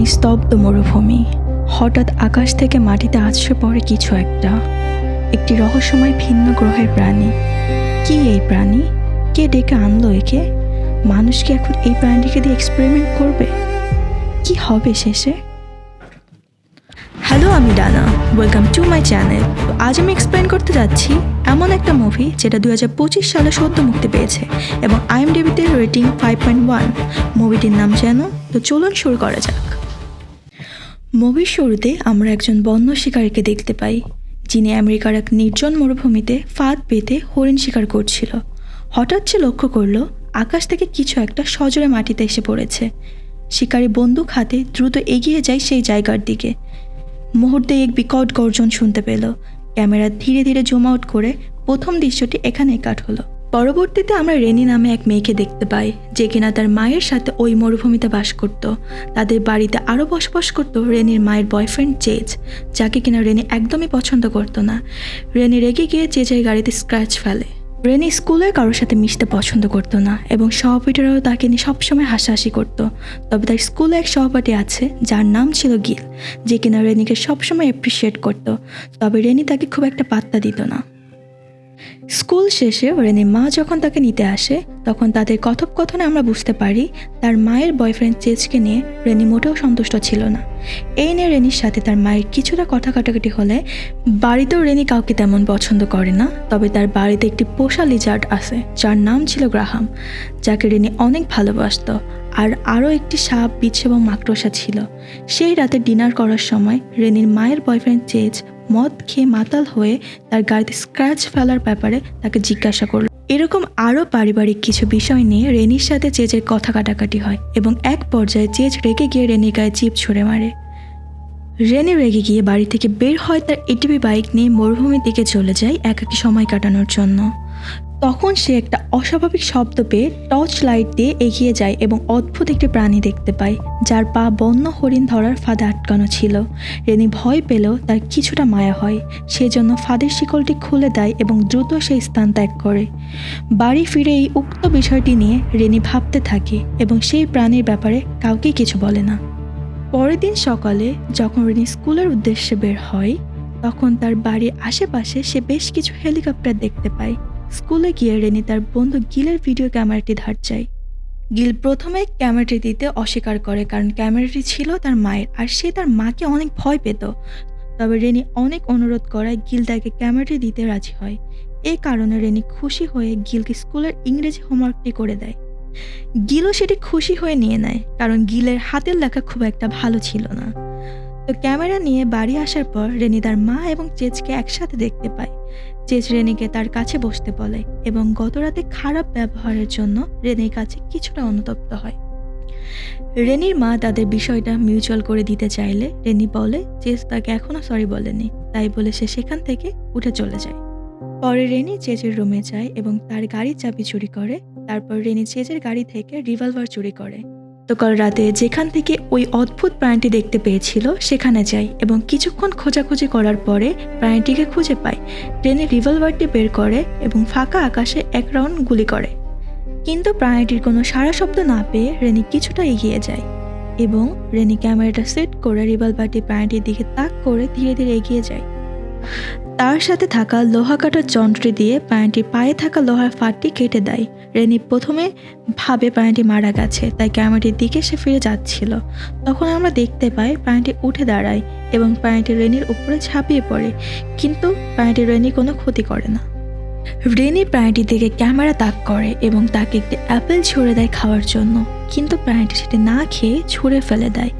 নিস্তব্ধ মরুভূমি। হঠাৎ আকাশ থেকে মাটিতে আছড়ে পড়ে কিছু একটা। একটি রহস্যময় ভিন্ন গ্রহের প্রাণী। কি এই প্রাণী? কে ডেকে আনলো একে? মানুষ কি এখন এই প্রাণীটিকে দিয়ে এক্সপেরিমেন্ট করবে? কি হবে শেষে? হ্যালো আমি ডানা। ওয়েলকাম টু মাই চ্যানেল আজ আমি এক্সপ্লেন করতে যাচ্ছি এমন একটা মুভি যেটা দু হাজার পঁচিশ সালে সদ্য মুক্তি পেয়েছে এবং আইএমডিবিতে রেটিং ফাইভ পয়েন্ট ওয়ান মুভিটির নাম যেন? তো চলুন শুরু করা যাক। মুভির শুরুতে আমরা একজন বন্য শিকারীকে দেখতে পাই, যিনি আমেরিকার এক নির্জন মরুভূমিতে ফাঁদ পেতে হরিণ শিকার করছিল। হঠাৎ সে লক্ষ্য করল, আকাশ থেকে কিছু একটা সজোরে মাটিতে এসে পড়েছে। শিকারী বন্দুক হাতে দ্রুত এগিয়ে যায় সেই জায়গার দিকে। মুহূর্তে এক বিকট গর্জন শুনতে পেল। ক্যামেরা ধীরে ধীরে জুম আউট করে প্রথম দৃশ্যটি এখানে কাট হলো। পরবর্তীতে আমরা রেনি নামে এক মেয়েকে দেখতে পাই, যে কিনা তার মায়ের সাথে ওই মরুভূমিতে বাস করত। তাদের বাড়িতে আরও বসবাস করত রেনির মায়ের বয়ফ্রেন্ড চেজ, যাকে কিনা রেনি একদমই পছন্দ করতো না। রেনি রেগে গিয়ে চেজের গাড়িতে স্ক্র্যাচ ফেলে। রেনি স্কুলের কারোর সাথে মিশতে পছন্দ করতো না এবং সহপাঠীরাও তাকে নিয়ে সবসময় হাসাহাসি করতো। তবে তার স্কুলে এক সহপাঠী আছে, যার নাম ছিল গিল, যে কিনা রেনিকে সবসময় অ্যাপ্রিসিয়েট করতো। তবে রেনি তাকে খুব একটা পাত্তা দিত না। স্কুল শেষে রেনির মা যখন তাকে নিতে আসে, তখন তাদের কথোপকথনে আমরা বুঝতে পারি তার মায়ের বয়ফ্রেন্ড চেজকে নিয়ে রেনি মোটেও সন্তুষ্ট ছিল না। এই নিয়ে রেনির সাথে তার মায়ের কিছুটা কথা কাটাকাটি হলে বাড়িতেও রেনি কাউকে তেমন পছন্দ করে না, তবে তার বাড়িতে একটি পোষা লিজার্ড আছে, যার নাম ছিল গ্রাহাম, যাকে রেনি অনেক ভালোবাসতো, আর আরও একটি সাপ বিছ এবং মাকড়সা ছিল। সেই রাতে ডিনার করার সময় রেনির মায়ের বয়ফ্রেন্ড চেজ মদ খেয়ে মাতাল হয়ে তার গাড়িতে স্ক্র্যাচ ফেলার ব্যাপারে তাকে জিজ্ঞাসা করল। এরকম আরও পারিবারিক কিছু বিষয় নিয়ে রেনির সাথে চেজের কথা কাটাকাটি হয় এবং এক পর্যায়ে চেজ রেগে গিয়ে রেনির গায়ে চিপ ছুঁড়ে মারে। রেনি রেগে গিয়ে বাড়ি থেকে বের হয় তার এটিভি বাইক নিয়ে মরুভূমির দিকে চলে যায় একাকী সময় কাটানোর জন্য। তখন সে একটা অস্বাভাবিক শব্দ পেয়ে টর্চ লাইট দিয়ে এগিয়ে যায় এবং অদ্ভুত একটি প্রাণী দেখতে পায়, যার পা বন্য হরিণ ধরার ফাঁদে আটকানো ছিল। রেনি ভয় পেলেও তার কিছুটা মায়া হয়, সেজন্য ফাঁদের শিকলটি খুলে দেয় এবং দ্রুত সেই স্থান ত্যাগ করে। বাড়ি ফিরে এই উক্ত বিষয়টি নিয়ে রেনি ভাবতে থাকে এবং সেই প্রাণীর ব্যাপারে কাউকেই কিছু বলে না। পরের দিন সকালে যখন রেনি স্কুলের উদ্দেশ্যে বের হয়, তখন তার বাড়ির আশেপাশে সে বেশ কিছু হেলিকপ্টার দেখতে পায়। স্কুলে গিয়ে রেনি তার বন্ধু গিলের ভিডিও ক্যামেরাটি ধার চায়। গিল প্রথমে ক্যামেরাটি দিতে অস্বীকার করে কারণ ক্যামেরাটি ছিল তার মায়ের আর সে তার মাকে অনেক ভয় পেত। তবে রেনি অনেক অনুরোধ করায় গিল তাকে ক্যামেরাটি দিতে রাজি হয়। এই কারণে রেনি খুশি হয়ে গিলকে স্কুলের ইংরেজি হোমওয়ার্কটি করে দেয়। গিলও সেটি খুশি হয়ে নিয়ে নেয় কারণ গিলের হাতের লেখা খুব একটা ভালো ছিল না। তো ক্যামেরা নিয়ে বাড়ি আসার পর রেনি তার মা এবং চেজকে একসাথে দেখতে পায়। চেজ রেনিকে তার কাছে বসতে বলে এবং গতরাতে খারাপ ব্যবহারের জন্য রেনির কাছে কিছুটা অনুতপ্ত হয়। রেনির মা তাদের বিষয়টা মিউচুয়াল করে দিতে চাইলে রেনি বলে চেজ তাকে এখনও সরি বলেনি। তাই বলে সে সেখান থেকে উঠে চলে যায়। পরে রেনি চেজের রুমে যায় এবং তার গাড়ির চাবি চুরি করে। তারপর রেনি চেজের গাড়ি থেকে রিভলভার চুরি করে। তো কাল রাতে যেখান থেকে ওই অদ্ভুত প্রাণীটি দেখতে পেয়েছিল, সেখানে যায় এবং কিছুক্ষণ খোঁজাখুঁজি করার পরে প্রাণীটিকে খুঁজে পায় ট্রেনে রিভলভারটি বের করে এবং ফাঁকা আকাশে এক রাউন্ড গুলি করে। কিন্তু প্রাণীটির কোনো সারা শব্দ না পেয়ে রেনি কিছুটা এগিয়ে যায় এবং রেনি ক্যামেরাটা সেট করে রিভলভারটি প্রাণীটির দিকে তাক করে ধীরে ধীরে এগিয়ে যায়। তার সাথে থাকা লোহা কাটার যন্ত্রটি দিয়ে প্রাণীটির পায়ে থাকা লোহার ফাটটি কেটে দেয়। রেনি প্রথমে ভাবে প্রাণীটি মারা গেছে, তাই ক্যামেরাটির দিকে সে ফিরে যাচ্ছিল। তখন আমরা দেখতে পাই প্রাণীটি উঠে দাঁড়ায় এবং প্রাণীটি রেনির উপরে ঝাঁপিয়ে পড়ে, কিন্তু প্রাণীটি রেনি কোনো ক্ষতি করে না। রেনি প্রাণীটির দিকে ক্যামেরা তাক করে এবং তাকে একটি অ্যাপেল ছুঁড়ে দেয় খাওয়ার জন্য, কিন্তু প্রাণীটি সেটি না খেয়ে ছুঁড়ে ফেলে দেয়।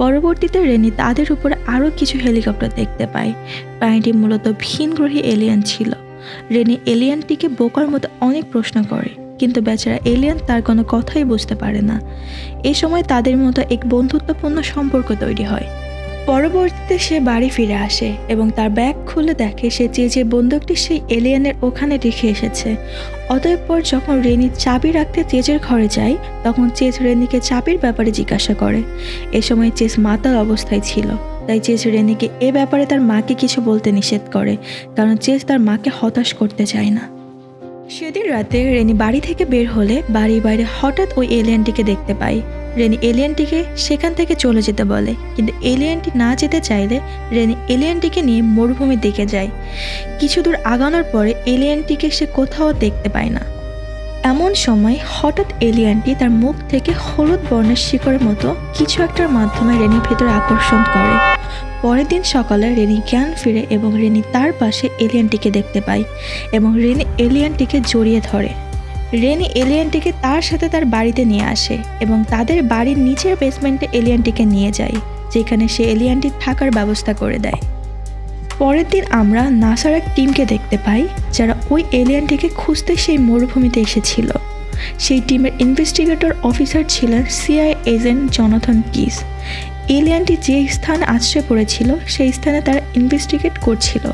পরবর্তীতে রেনি তাদের উপরে আরও কিছু হেলিকপ্টার দেখতে পায়। প্রাণীটি মূলত ভিনগ্রহী এলিয়ান ছিল। রেনি এলিয়ানটিকে বোকার মতো অনেক প্রশ্ন করে। কিন্তু বেচারা এলিয়ান তার কোনো কথাই বুঝতে পারে না। এ সময় তাদের মতো এক বন্ধুত্বপূর্ণ সম্পর্ক তৈরি হয়। পরবর্তীতে সে বাড়ি ফিরে আসে এবং তার ব্যাগ খুলে দেখে সে যে যে বন্দুকটি সেই এলিয়ানের ওখানে রেখে এসেছে। অতএবপর যখন রেনি চাবি রাখতে চেজের ঘরে যায়, তখন চেজ রেনিকে চাবির ব্যাপারে জিজ্ঞাসা করে। এ সময় চেজ মাতাল অবস্থায় ছিল, তাই চেজ রেনিকে এ ব্যাপারে তার মাকে কিছু বলতে নিষেধ করে, কারণ চেজ তার মাকে হতাশ করতে চায় না। সেদিন রাতে রেনি বাড়ি থেকে বের হলে বাড়ির বাইরে হঠাৎ ওই এলিয়ানটিকে দেখতে পাই। রেনি এলিয়েনটিকে সেখান থেকে চলে যেতে বলে, কিন্তু এলিয়েনটি না যেতে চাইলে রেনি এলিয়েনটিকে নিয়ে মরুভূমির দিকে যায়। কিছু দূর আগানোর পরে এলিয়েনটিকে সে কোথাও দেখতে পায় না। এমন সময় হঠাৎ এলিয়ানটি তার মুখ থেকে হলুদ বর্ণের শিকড়ের মতো কিছু একটার মাধ্যমে রেনির ভেতরে আকর্ষণ করে। পরের দিন সকালে রেনি জ্ঞান ফিরে এবং রেনি তার পাশে এলিয়ানটিকে দেখতে পায় এবং রেনি এলিয়ানটিকে জড়িয়ে ধরে। রেনি এলিয়ানটিকে তার সাথে তার বাড়িতে নিয়ে আসে এবং তাদের বাড়ির নিচের বেসমেন্টে এলিয়ানটিকে নিয়ে যায়, যেখানে সে এলিয়ানটির থাকার ব্যবস্থা করে দেয়। পরের দিন আমরা নাসার এক টিমকে দেখতে পাই, যারা ওই এলিয়ানটিকে খুঁজতে সেই মরুভূমিতে এসেছিল। সেই টিমের ইনভেস্টিগেটর অফিসার ছিলেন সিআই এজেন্ট জনথন কিস এলিয়ানটি যে স্থান আশ্রয় পড়েছিল, সেই স্থানে তারা ইনভেস্টিগেট করছিল।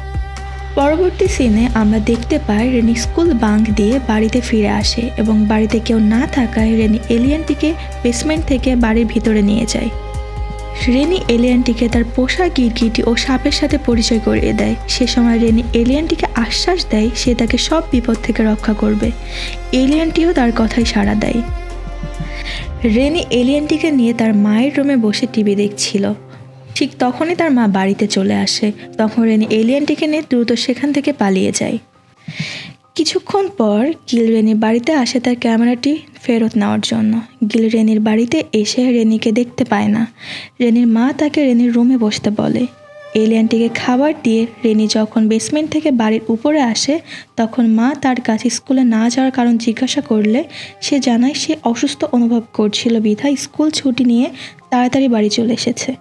পরবর্তী সিনে আমরা দেখতে পাই রেনি স্কুল বাঙ্ক দিয়ে বাড়িতে ফিরে আসে এবং বাড়িতে কেউ না থাকায় রেনি এলিয়ানটিকে বেসমেন্ট থেকে বাড়ির ভিতরে নিয়ে যায়। রেনি এলিয়ানটিকে তার পোষা গিরগিটি ও সাপের সাথে পরিচয় করিয়ে দেয়। সে সময় রেনি এলিয়ানটিকে আশ্বাস দেয়, সে তাকে সব বিপদ থেকে রক্ষা করবে। এলিয়ানটিও তার কথাই সাড়া দেয়। রেনি এলিয়ানটিকে নিয়ে তার মায়ের রুমে বসে টিভি দেখছিল। ঠিক তখনই তার মা বাড়িতে চলে আসে। তখন রেনি এলিয়ানটিকে নিয়ে দ্রুত সেখান থেকে পালিয়ে যায়। কিছুক্ষণ পর গিল রেনি বাড়িতে আসে তার ক্যামেরাটি ফেরত নেওয়ার জন্য। গিল রেনির বাড়িতে এসে রেনিকে দেখতে পায় না। রেনির মা তাকে রেনির রুমে বসতে বলে। এলিয়ানটিকে খাবার দিয়ে রেনি যখন বেসমেন্ট থেকে বাড়ির উপরে আসে, তখন মা তার কাছে স্কুলে না যাওয়ার কারণ জিজ্ঞাসা করলে সে জানায় সে অসুস্থ অনুভব করছিল বিধায় স্কুল ছুটি নিয়ে তাড়াতাড়ি বাড়ি চলে এসেছে।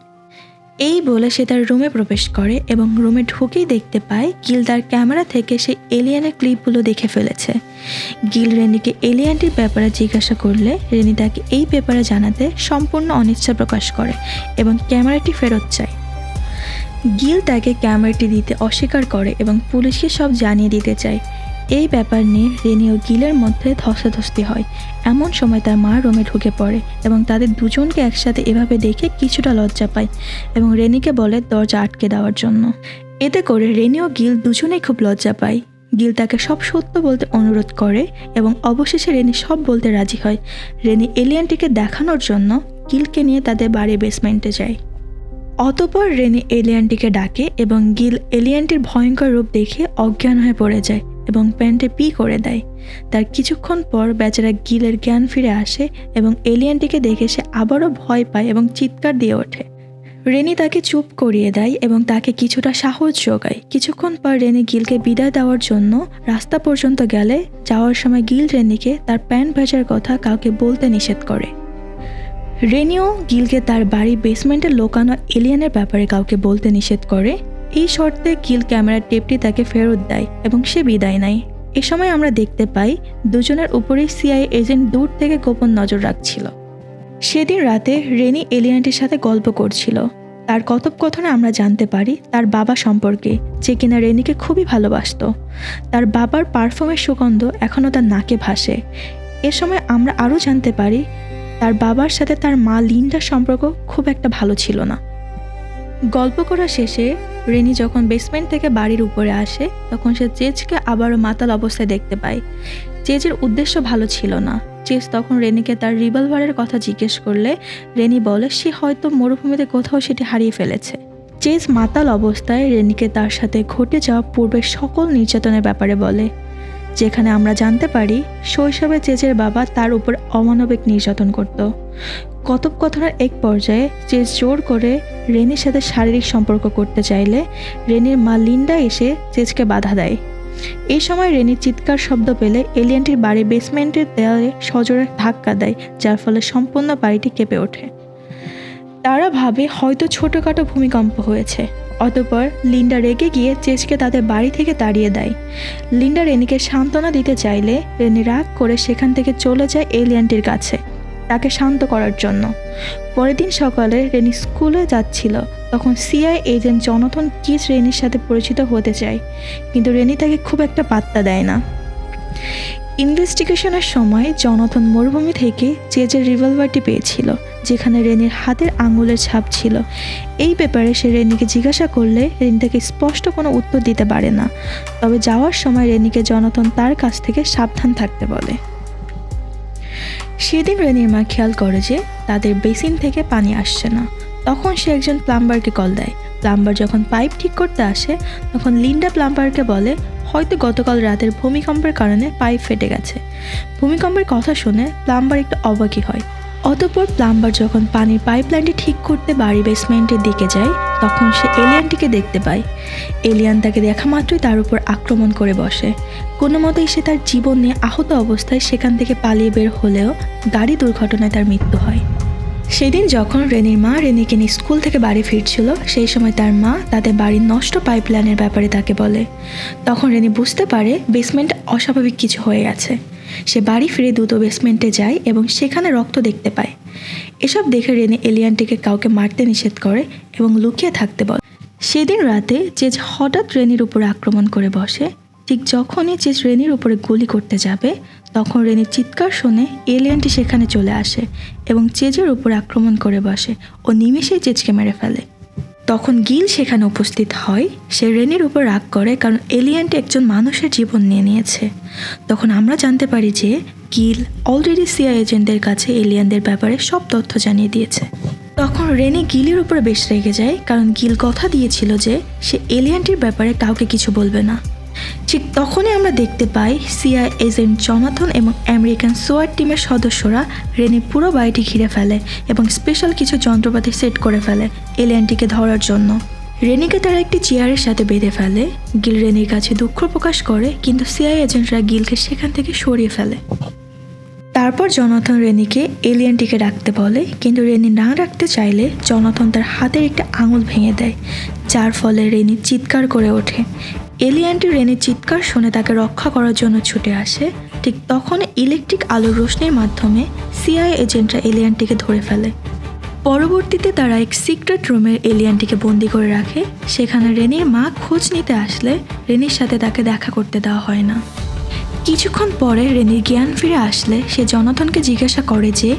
এই বলে সে তার রুমে প্রবেশ করে এবং রুমে ঢুকেই দেখতে পায় গিল তার ক্যামেরা থেকে সে এলিয়ানের ক্লিপগুলো দেখে ফেলেছে। গিল রেনিকে এলিয়ানটির ব্যাপারে জিজ্ঞাসা করলে রেনি তাকে এই ব্যাপারে জানাতে সম্পূর্ণ অনিচ্ছা প্রকাশ করে এবং ক্যামেরাটি ফেরত চায়। গিল তাকে ক্যামেরাটি দিতে অস্বীকার করে এবং পুলিশকে সব জানিয়ে দিতে চায়। এই ব্যাপার নিয়ে রেনি ও গিলের মধ্যে ধস্তাধস্তি হয়। এমন সময় তার মা রোমে ঢুকে পড়ে এবং তাদের দুজনকে একসাথে এভাবে দেখে কিছুটা লজ্জা পায় এবং রেনিকে বলে দরজা আটকে দেওয়ার জন্য। এতে করে রেনি ও গিল দুজনেই খুব লজ্জা পায়। গিল তাকে সব সত্য বলতে অনুরোধ করে এবং অবশেষে রেনি সব বলতে রাজি হয়। রেনি এলিয়ানটিকে দেখানোর জন্য গিলকে নিয়ে তাদের বাড়ির বেসমেন্টে যায়। অতপর রেনি এলিয়ানটিকে ডাকে এবং গিল এলিয়ানটির ভয়ঙ্কর রূপ দেখে অজ্ঞান হয়ে পড়ে যায় এবং প্যান্টে পি করে দেয়। তার কিছুক্ষণ পর বেচারা গিলের জ্ঞান ফিরে আসে এবং এলিয়ানটিকে দেখে সে আবারও ভয় পায় এবং চিৎকার দিয়ে ওঠে। রেনি তাকে চুপ করিয়ে দেয় এবং তাকে কিছুটা সাহস যোগায়। কিছুক্ষণ পর রেনি গিলকে বিদায় দেওয়ার জন্য রাস্তা পর্যন্ত গেলে যাওয়ার সময় গিল রেনিকে তার প্যান্ট ভেজার কথা কাউকে বলতে নিষেধ করে। রেনিও গিলকে তার বাড়ি বেসমেন্টে লোকানো এলিয়ানের ব্যাপারে কাউকে বলতে নিষেধ করে। এই শর্তে গিল ক্যামেরার টেপটি তাকে ফেরত দেয় এবং সে বিদায় নেয়। এ সময় আমরা দেখতে পাই, দুজনের উপরেই সিআই এজেন্ট দূর থেকে গোপন নজর রাখছিল। সেদিন রাতে রেনি এলিয়ানটির সাথে গল্প করছিল। তার কথোপকথনে আমরা জানতে পারি, তার বাবা সম্পর্কে, যে কিনা রেনিকে খুবই ভালোবাসতো। তার বাবার পারফিউমের সুগন্ধ এখনও তার নাকে ভাসে। এ সময় আমরা আরও জানতে পারি তার বাবার সাথে তার মা লিন্ডার সম্পর্ক খুব একটা ভালো ছিল না। গল্প করা শেষে রেনি যখন বেসমেন্ট থেকে বাড়ির উপরে আসে, তখন সে চেজকে আবারও মাতাল অবস্থায় দেখতে পায়। চেজের উদ্দেশ্য ভালো ছিল না। চেজ তখন রেনিকে তার রিভলভারের কথা জিজ্ঞেস করলে, রেনি বলে, সে হয়তো মরুভূমিতে কোথাও সেটি হারিয়ে ফেলেছে। চেজ মাতাল অবস্থায় রেনিকে তার সাথে ঘটে যাওয়া পূর্বের সকল নির্যাতনের ব্যাপারে বলে। যেখানে আমরা জানতে পারি শৈশবে চেজের বাবা তার উপর অমানবিক নির্যাতন করত। কথোপকথনের এক পর্যায়ে চেজ জোর করে রেনির সাথে শারীরিক সম্পর্ক করতে চাইলে রেনির মা লিন্ডা এসে চেজকে বাধা দেয়। এই সময় রেনির চিৎকার শব্দ পেলে এলিয়ানটির বাড়ি বেসমেন্টের দেয়ালে সজোরে ধাক্কা দেয়, যার ফলে সম্পূর্ণ বাড়িটি কেঁপে ওঠে। তারা ভাবে হয়তো ছোটোখাটো ভূমিকম্প হয়েছে। অতপর লিন্ডা রেগে গিয়ে চেজকে তাদের বাড়ি থেকে তাড়িয়ে দেয়। লিন্ডা রেনিকে সান্ত্বনা দিতে চাইলে রেনি রাগ করে সেখান থেকে চলে যায় এলিয়ানটির কাছে, তাকে শান্ত করার জন্য। পরের দিন সকালে রেনি স্কুলে যাচ্ছিল, তখন সিআই এজেন্ট জনথন কিস রেনির সাথে পরিচিত হতে চায়, কিন্তু রেনি তাকে খুব একটা পাত্তা দেয় না। ইনভেস্টিগেশনের সময় জনথন মরুভূমি থেকে চেজের রিভলভারটি পেয়েছিল, যেখানে রেনির হাতের আঙুলের ছাপ ছিল, এই ব্যাপারে সে রেনিকে জিজ্ঞাসা করলে রেনি তাকে স্পষ্ট কোনো উত্তর দিতে পারে না। তবে যাওয়ার সময় রেনিকে জনথন তার কাছ থেকে সাবধান থাকতে বলে। সেদিন রেনির মা খেয়াল করে যে তাদের বেসিন থেকে পানি আসছে না। তখন সে একজন প্লাম্বারকে কল দেয়। প্লাম্বার যখন পাইপ ঠিক করতে আসে, তখন লিন্ডা প্লাম্বারকে বলে হয়তো গতকাল রাতের ভূমিকম্পের কারণে পাইপ ফেটে গেছে। ভূমিকম্পের কথা শুনে প্লাম্বার একটু অবাকই হয়। অতঃপর প্লাম্বার যখন পানির পাইপলাইনটি ঠিক করতে বাড়ি বেসমেন্টের দিকে যায়, তখন সে এলিয়ানটিকে দেখতে পায়। এলিয়ান তাকে দেখা মাত্রই তার উপর আক্রমণ করে বসে। কোনো মতেই সে তার জীবন নিয়ে আহত অবস্থায় সেখান থেকে পালিয়ে বের হলেও গাড়ি দুর্ঘটনায় তার মৃত্যু হয়। সেদিন যখন রেনির মা রেনিকে নিয়ে স্কুল থেকে বাড়ি ফিরছিল, সেই সময় তার মা তাদের বাড়ির নষ্ট পাইপলাইনের ব্যাপারে তাকে বলে। তখন রেনি বুঝতে পারে বেসমেন্ট অস্বাভাবিক কিছু হয়ে গেছে। সে বাড়ি ফিরে দ্রুত বেসমেন্টে যায় এবং সেখানে রক্ত দেখতে পায়। এসব দেখে রেনি এলিয়ানটিকে কাউকে মারতে নিষেধ করে এবং লুকিয়ে থাকতে বলে। সেদিন রাতে চেজ হঠাৎ রেনির উপর আক্রমণ করে বসে ঠিক যখনই চেজ রেনির উপরে গুলি করতে যাবে, তখন রেনির চিৎকার শুনে এলিয়ানটি সেখানে চলে আসে এবং চেজের উপর আক্রমণ করে বসে ও নিমেষেই চেজকে মেরে ফেলে। তখন গিল সেখানে উপস্থিত হয়। সে রেনির উপর রাগ করে কারণ এলিয়ানটি একজন মানুষের জীবন নিয়ে নিয়েছে। তখন আমরা জানতে পারি যে গিল অলরেডি সিআই এজেন্টদের কাছে এলিয়ানদের ব্যাপারে সব তথ্য জানিয়ে দিয়েছে। তখন রেনি গিলের উপরে বেশ রেগে যায় কারণ গিল কথা দিয়েছিল যে সে এলিয়ানটির ব্যাপারে কাউকে কিছু বলবে না। ঠিক তখনই আমরা দেখতে পাই সিআই এজেন্ট জনাথন এবং আমেরিকান সোয়ার টিমের সদস্যরা রেনির পুরো বাড়িটি ঘিরে ফেলে এবং স্পেশাল কিছু যন্ত্রপাতি সেট করে ফেলে এলিয়ানটিকে ধরার জন্য। রেনিকে তারা একটি চেয়ারের সাথে বেঁধে ফেলে। গিল রেনির কাছে দুঃখ প্রকাশ করে, কিন্তু সিআই এজেন্টরা গিলকে সেখান থেকে সরিয়ে ফেলে। তারপর জনাথন রেনিকে এলিয়ানটিকে রাখতে বলে, কিন্তু রেনি না রাখতে চাইলে জনাথন তার হাতের একটা আঙুল ভেঙে দেয়, যার ফলে রেনি চিৎকার করে ওঠে। এলিয়ানটি রেনির চিৎকার শুনে তাকে রক্ষা করার জন্য ছুটে আসে। ঠিক তখন ইলেকট্রিক আলোর রোশনির মাধ্যমে সিআই এজেন্টরা এলিয়ানটিকে ধরে ফেলে। পরবর্তীতে তারা এক সিক্রেট রুমের এলিয়ানটিকে বন্দি করে রাখে। সেখানে রেনির মা খোঁজ নিতে আসলে রেনির সাথে তাকে দেখা করতে দেওয়া হয় না। কিছুক্ষণ পরে রেনির জ্ঞান ফিরে আসলে সে জনাথনকে জিজ্ঞাসা করে যে,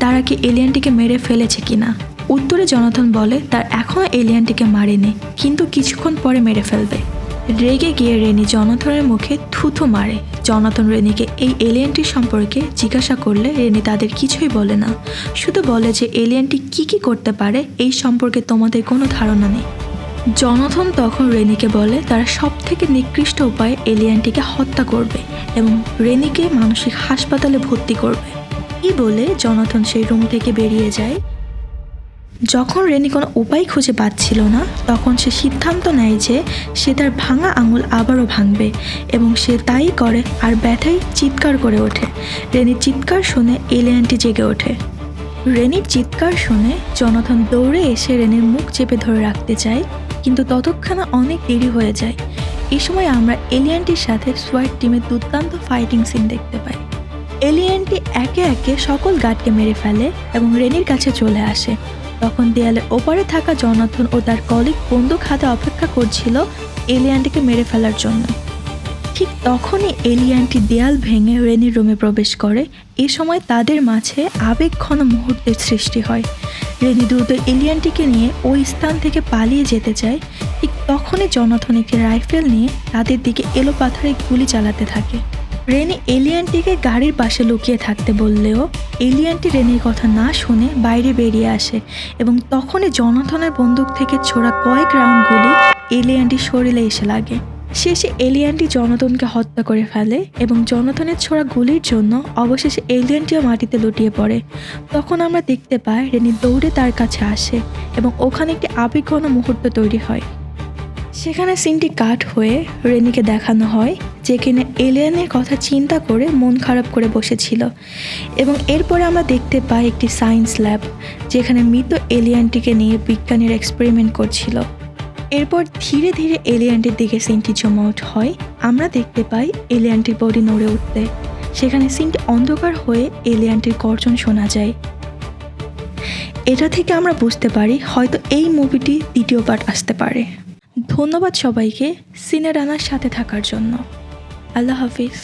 তারা কি এলিয়ানটিকে মেরে ফেলেছে কিনা? উত্তরে জনাথন বলে, তার এখনও এলিয়ানটিকে মারেনি, কিন্তু কিছুক্ষণ পরে মেরে ফেলবে। রেগে গিয়ে রেনি জনাথনের মুখে থুথু মারে। জনাথন রেনিকে এই এলিয়ানটির সম্পর্কে জিজ্ঞাসা করলে রেনি তাদের কিছুই বলে না। শুধু বলে যে এলিয়েনটি কি কি করতে পারে, এই সম্পর্কে তোমাদের কোনো ধারণা নেই। জনাথন তখন রেনিকে বলে, তারা সব থেকে নিকৃষ্ট উপায়ে এলিয়ানটিকে হত্যা করবে এবং রেনিকে মানসিক হাসপাতালে ভর্তি করবে। এই বলে জনাথন সেই রুম থেকে বেরিয়ে যায়। যখন রেনি কোনো উপায় খুঁজে পাচ্ছিল না, তখন সে সিদ্ধান্ত নেয় যে সে তার ভাঙা আঙুল আবারও ভাঙবে এবং সে তাই করে আর ব্যথায় চিৎকার করে ওঠে। রেনির চিৎকার শুনে এলিয়ানটি জেগে ওঠে। রেনির চিৎকার শুনে জনথন দৌড়ে এসে রেনির মুখ চেপে ধরে রাখতে চায়, কিন্তু ততক্ষণে অনেক দেরি হয়ে যায়। এই সময় আমরা এলিয়ানটির সাথে সোয়াইট টিমের দুর্দান্ত ফাইটিং সিন দেখতে পাই। এলিয়ানটি একে একে সকল গার্ডকে মেরে ফেলে এবং রেনির কাছে চলে আসে। তখন দেয়ালের ওপারে থাকা জনাথন ও তার কলিগ বন্দুক হাতে অপেক্ষা করছিল এলিয়ানটিকে মেরে ফেলার জন্য। ঠিক তখনই এলিয়ানটি দেয়াল ভেঙে রেনির রুমে প্রবেশ করে। এ সময় তাদের মাঝে আবেগঘন মুহূর্তের সৃষ্টি হয়। রেনি দ্রুত এলিয়ানটিকে নিয়ে ওই স্থান থেকে পালিয়ে যেতে চায়। ঠিক তখনই জনাথন একটি রাইফেল নিয়ে তাদের দিকে এলো পাথারে গুলি চালাতে থাকে। রেনি এলিয়ানটিকে গাড়ির পাশে লুকিয়ে থাকতে বললেও এলিয়ানটি রেনির কথা না শুনে বাইরে বেরিয়ে আসে এবং তখনই জনাথনের বন্দুক থেকে ছোড়া কয়েক রাউন্ড গুলি এলিয়ানটির শরীরে এসে লাগে। শেষে এলিয়ানটি জনতনকে হত্যা করে ফেলে এবং জনতনের ছোড়া গুলির জন্য অবশেষে এলিয়ানটিও মাটিতে লুটিয়ে পড়ে। তখন আমরা দেখতে পাই রেনি দৌড়ে তার কাছে আসে এবং ওখানে একটি আবেগঘন মুহূর্ত তৈরি হয়। সেখানে সিনটি কাট হয়ে রেনিকে দেখানো হয় যেখানে এলিয়ানের কথা চিন্তা করে মন খারাপ করে বসেছিল। এবং এরপরে আমরা দেখতে পাই একটি সায়েন্স ল্যাব, যেখানে মৃত এলিয়ানটিকে নিয়ে বিজ্ঞানীর এক্সপেরিমেন্ট করছিল। এরপর ধীরে ধীরে এলিয়ানটির দিকে সিনটি জম আউট হয়। আমরা দেখতে পাই এলিয়ানটির বডি নড়ে উঠতে। সেখানে সিনটি অন্ধকার হয়ে এলিয়ানটির গর্জন শোনা যায়। এটা থেকে আমরা বুঝতে পারি হয়তো এই মুভিটি দ্বিতীয় পার্ট আসতে পারে। ধন্যবাদ সবাইকে, সিনেরানার সাথে থাকার জন্য। আল্লাহ হাফিজ।